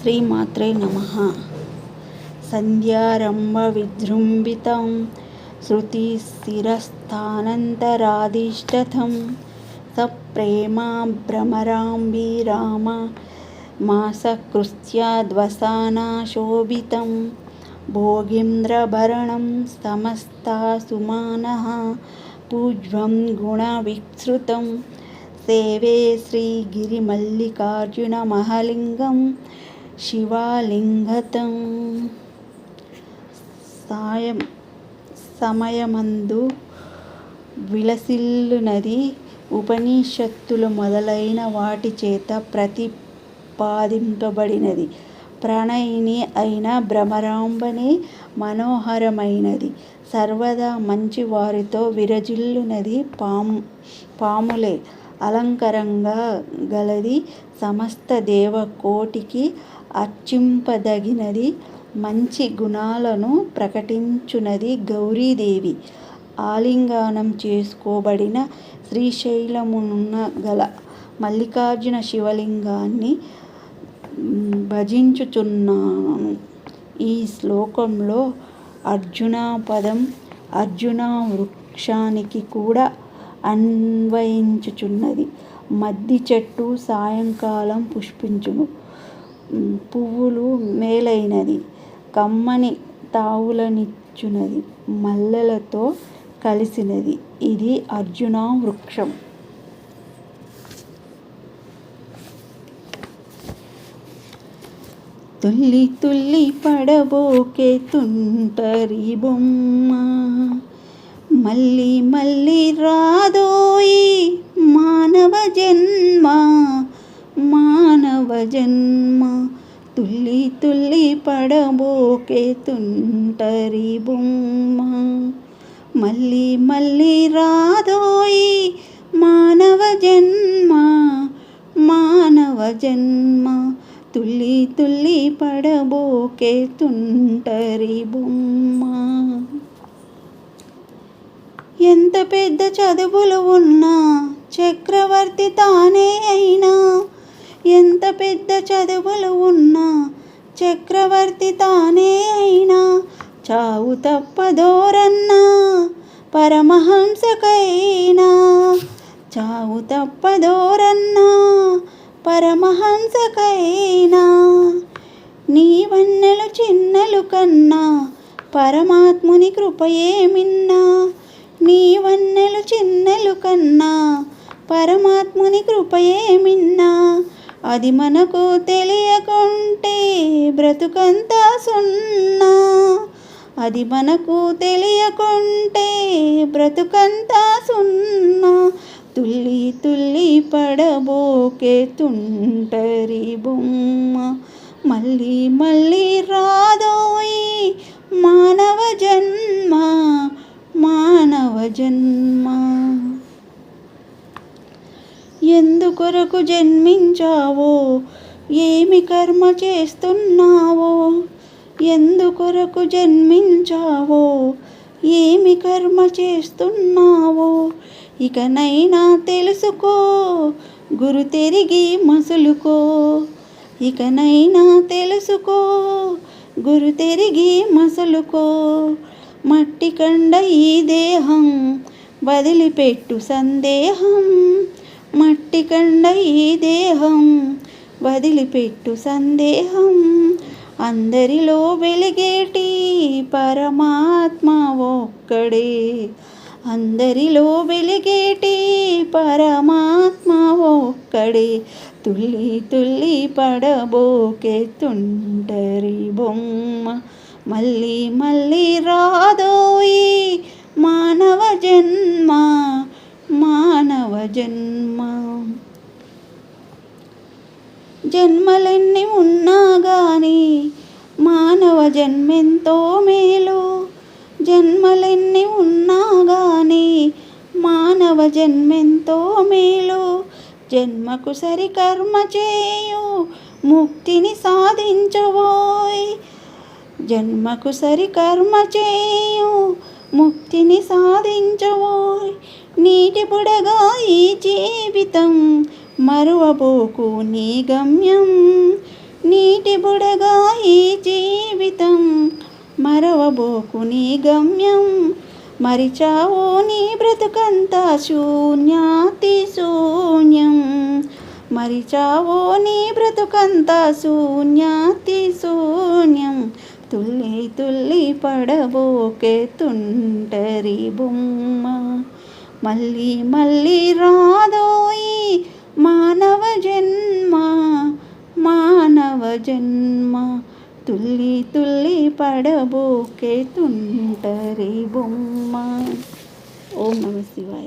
శ్రీమాత్రే నమ. సంధ్యారంభ విజృంభితం శృతిస్థిరస్థానంతరాధిష్ఠితం సప్రేమా భ్రమరాంబిరామ మాసకృత్యాద్వసానా మాసకృత్యాద్వసానాశోభితం భోగీంద్రభరణం సమస్తాసుమానः పూజ్వం గుణవిశ్రుతం సేవే శ్రీగిరిమల్లికార్జునమహలింగం శివాలింగతం. సాయం సమయమందు విలసిల్లునది ఉపనిషత్తులు మొదలైన వాటి చేత ప్రతిపాదింపబడినది. ప్రణయిని అయిన భ్రమరాంబనే మనోహరమైనది. సర్వదా మంచి వారితో విరజిల్లునది పాము పాములే. అలంకరంగా గలది సమస్త దేవకోటికి అర్చింపదగినది మంచి గుణాలను ప్రకటించునది గౌరీదేవి. ఆలింగనం చేసుకోబడిన శ్రీశైలమునున్న గల మల్లికార్జున శివలింగాన్ని భజించుచున్నాను. ఈ శ్లోకంలో అర్జున పదం అర్జున వృక్షానికి కూడా అన్వయించుచున్నది. మద్ది చెట్టు సాయంకాలం పుష్పించును. పువ్వులు మేలైనది కమ్మని తావులనిచ్చునది మల్లెలతో కలిసినది. ఇది అర్జున వృక్షం. తుల్లి తుల్లి పడబోకే తుంటరి బొమ్మ మళ్ళీ మళ్ళీ రాదోయి మానవ జన్మ మానవ జన్మ. తుల్లి పడబోకే తుంటరి బొమ్మ. మళ్ళీ మళ్ళీ రాదోయి మానవ జన్మ మానవ జన్మ. తుల్లి తుల్లి పడబోకే తుంటరి బొమ్మ. ఎంత పెద్ద చదువులు ఉన్నా చక్రవర్తి తానే అయినా ఎంత పెద్ద చదువులు ఉన్నా చక్రవర్తి తానే అయినా చావు తప్పదోరన్నా పరమహంసకైనా. చావు తప్పదోరన్నా పరమహంసకైనా. నీ వన్నెలు చిన్నలు కన్నా పరమాత్ముని కృపయేమిన్నా నీ వన్నెలు చిన్నలు కన్నా పరమాత్ముని కృపయేమిన్నా అది మనకు తెలియకుంటే బ్రతుకంతా సున్నా. అది మనకు తెలియకుంటే బ్రతుకంతా సున్నా. తుల్లి తుల్లి పడబోకే తుంటరి బొమ్మ. మళ్ళీ మళ్ళీ రాదోయి మానవ జన్మ మానవ జన్మ. కొరకు జన్మించావో? ఏమి కర్మ చేస్తున్నావో? ఎందుకొరకు జన్మించావో? ఏమి కర్మ చేస్తున్నావో? ఇకనైనా తెలుసుకో గురు తిరిగి మసులుకో. ఇకనైనా తెలుసుకో గురు తిరిగి మసులుకో. మట్టి కండ ఈ దేహం వదిలిపెట్టు సందేహం. మట్టి కండ ఈ దేహం వదిలిపెట్టు సందేహం. అందరిలో వెలిగేటి పరమాత్మ ఒక్కడే. అందరిలో వెలిగేటి పరమాత్మ ఒక్కడే. తుల్లి తుల్లి పడబోకే తుంటరి బొమ్మ మళ్ళీ మళ్ళీ రాదోయి మానవ జన్మ. మానవ జన్మ. జన్మలెన్ని ఉన్నా గాని మానవ జన్మెంతో మేలు. జన్మలెన్ని ఉన్నా గాని మానవ జన్మెంతో మేలు. జన్మకు సరి కర్మ చేయు ముక్తిని సాధించబోయ్. జన్మకు సరి కర్మ చేయు ముక్తిని సాధించబోయ్ నీటి బుడగా ఈ జీవితం మరువబోకు నీ గమ్యం. నీటి బుడగా ఈ జీవితం మరవబోకు నీ గమ్యం. మరిచావో నీ బ్రతుకంతా శూన్యాతి శూన్యం. మరిచావో నీ బ్రతుకంతా శూన్యాతి శూన్యం. తుల్లి తుల్లి పడబోకే తుంటరి బొమ్మ. మళ్ళీ మళ్ళీ రాదోయి మానవ జన్మ మానవ జన్మ. తుల్లి తుల్లి పడబోకే తుంటరి బొమ్మ. ఓం నమ శివాయ.